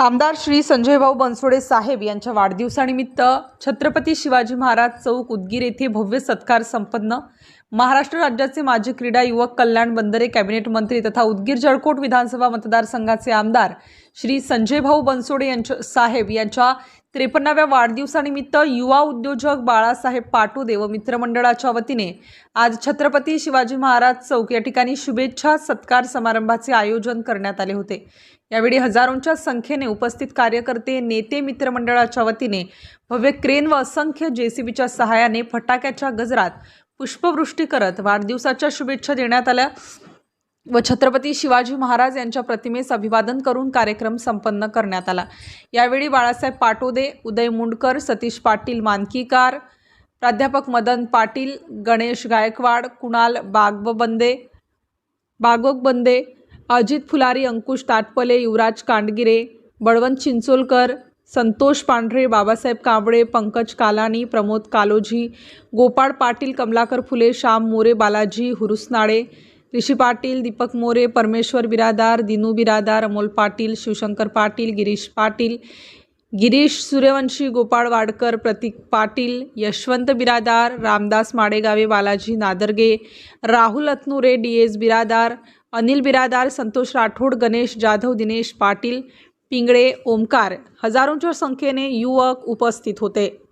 आमदार श्री संजयभाऊ बनसोडे साहेब यांच्या वाढदिवसानिमित्त छत्रपती शिवाजी महाराज चौक उदगीर येथे भव्य सत्कार संपन्न महाराष्ट्र राज्याचे माजी क्रीडा युवक कल्याण बंदरे कॅबिनेट मंत्री तथा उदगीर जळकोट विधानसभा मतदारसंघाचे आमदार श्री संजय भाऊ बनसोडे यांच्या साहेब यांच्या त्रेपन्नाव्या वाढदिवसानिमित्त युवा उद्योजक बाळासाहेब पाटोदे व मित्रमंडळाच्या वतीने आज छत्रपती शिवाजी महाराज चौक या ठिकाणी शुभेच्छा सत्कार समारंभाचे आयोजन करण्यात आले होते. यावेळी हजारोंच्या संख्येने उपस्थित कार्यकर्ते नेते मित्रमंडळाच्या वतीने भव्य क्रेन व असंख्य जेसीबीच्या सहाय्याने फटाक्याच्या गजरात पुष्पवृष्टी करत वाढदिवसाच्या शुभेच्छा देण्यात आल्या व छत्रपती शिवाजी महाराज यांच्या प्रतिमेस अभिवादन करून कार्यक्रम संपन्न करण्यात आला. यावेळी बाळासाहेब पाटोदे उदय मुंडकर सतीश पाटील मानकीकार प्राध्यापक मदन पाटील गणेश गायकवाड कुणाल बागबंदे बागोग बंदे अजित फुलारी अंकुश ताटपले युवराज कांडगिरे बळवंत चिंचोलकर संतोष पांढरे बाबासाहेब कांबळे पंकज कालानी प्रमोद कालोजी गोपाळ पाटील कमलाकर फुले श्याम मोरे बालाजी हुरुसनाळे ऋषी पाटील दीपक मोरे परमेश्वर बिरादार दिनू बिरादार अमोल पाटील शिवशंकर पाटील गिरीश पाटील गिरीश सूर्यवंशी गोपाळ वाडकर प्रतीक पाटील यशवंत बिरादार रामदास माडेगावे बालाजी नादर्गे राहुल अतनुरे डी एस बिरादार अनिल बिरादार संतोष राठोड गणेश जाधव दिनेश पाटील पिंगळे ओमकार. हजारोंच्या संख्येने युवक उपस्थित होते.